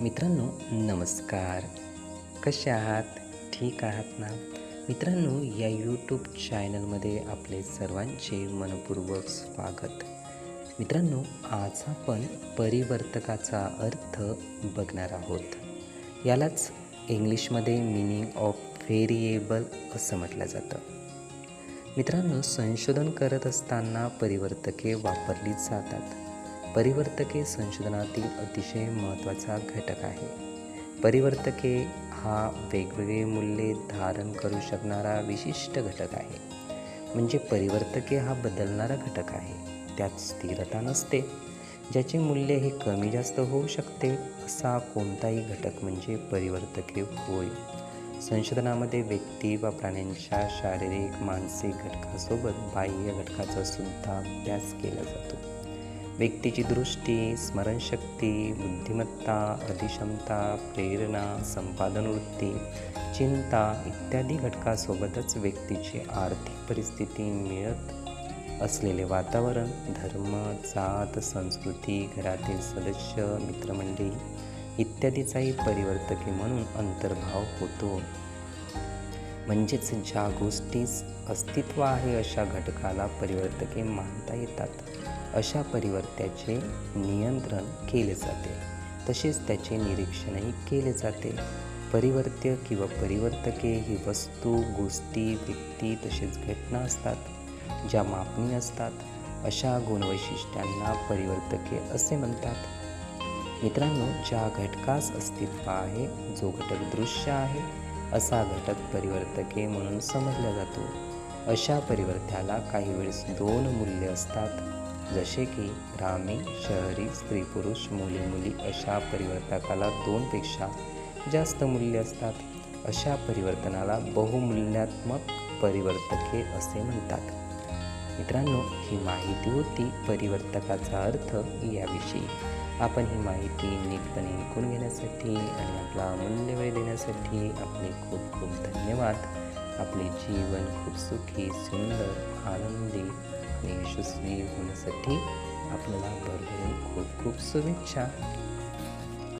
मित्रांनो नमस्कार. कसे आहात? ठीक आहात ना? मित्रांनो या यूट्यूब चॅनलमध्ये आपले सर्वांचे मनपूर्वक स्वागत. मित्रांनो आज आपण परिवर्तकाचा अर्थ बघणार आहोत. यालाच इंग्लिशमध्ये मिनिंग ऑफ व्हेरिएबल असं म्हटलं जातं. मित्रांनो संशोधन करत असताना परिवर्तके वापरली जातात. परिवर्तके संशोधनातील अतिशय महत्त्वाचा घटक आहे. परिवर्तके हा वेगवेगळे मूल्ये धारण करू शकणारा विशिष्ट घटक आहे. म्हणजे परिवर्तके हा बदलणारा घटक आहे. त्यात स्थिरता नसते. ज्याचे मूल्य हे कमी जास्त होऊ शकते असा कोणताही घटक म्हणजे परिवर्तके होय. संशोधनामध्ये व्यक्ती व प्राण्यांच्या शारीरिक मानसिक घटकासोबत बाह्य घटकाचा सुद्धा अभ्यास केला जातो. व्यक्तीची दृष्टी स्मरणशक्ती बुद्धिमत्ता अधिक्षमता प्रेरणा संपादन वृत्ती चिंता इत्यादी घटकासोबतच व्यक्तीची आर्थिक परिस्थिती मिळत असलेले वातावरण धर्म जात संस्कृती घरातील सदस्य मित्रमंडळी इत्यादीचाही परिवर्तकी म्हणून अंतर्भाव होतो. म्हणजेच ज्या गोष्टीस अस्तित्व आहे अशा घटकाला परिवर्तके मानता येतात. अशा परिवर्त्याचे नियंत्रण केले जाते. तसेच त्याचे निरीक्षणही केले जाते. परिवर्त्य किंवा परिवर्तके ही वस्तू गोष्टी व्यक्ती तसेच घटना असतात ज्या मापणी असतात अशा गुणवैशिष्ट्यांना परिवर्तके असे म्हणतात. मित्रांनो ज्या घटकास अस्तित्व आहे जो घटक दृश्य आहे असा घटक परिवर्तके म्हणून समजला जातो. अशा परिवर्त्याला काही वेळेस दोन मूल्य असतात. जसे की ग्रामीण शहरी स्त्री पुरुष मुली मुली अशा परिवर्तकाला दोनपेक्षा जास्त मूल्य असतात. अशा परिवर्तनाला बहुमूल्यात्मक परिवर्तके असे म्हणतात. मित्रांनो ही माहिती होती परिवर्तकाचा अर्थ याविषयी. आपण ही माहिती नीटपणे ऐकून घेण्यासाठी आणि आपला अमूल्य वेळ देण्यासाठी आपले खूप खूप धन्यवाद. आपले जीवन खूप सुखी सुंदर आनंदी आणि यशस्वी होण्यासाठी आपल्याला भरभरून खूप खूप शुभेच्छा.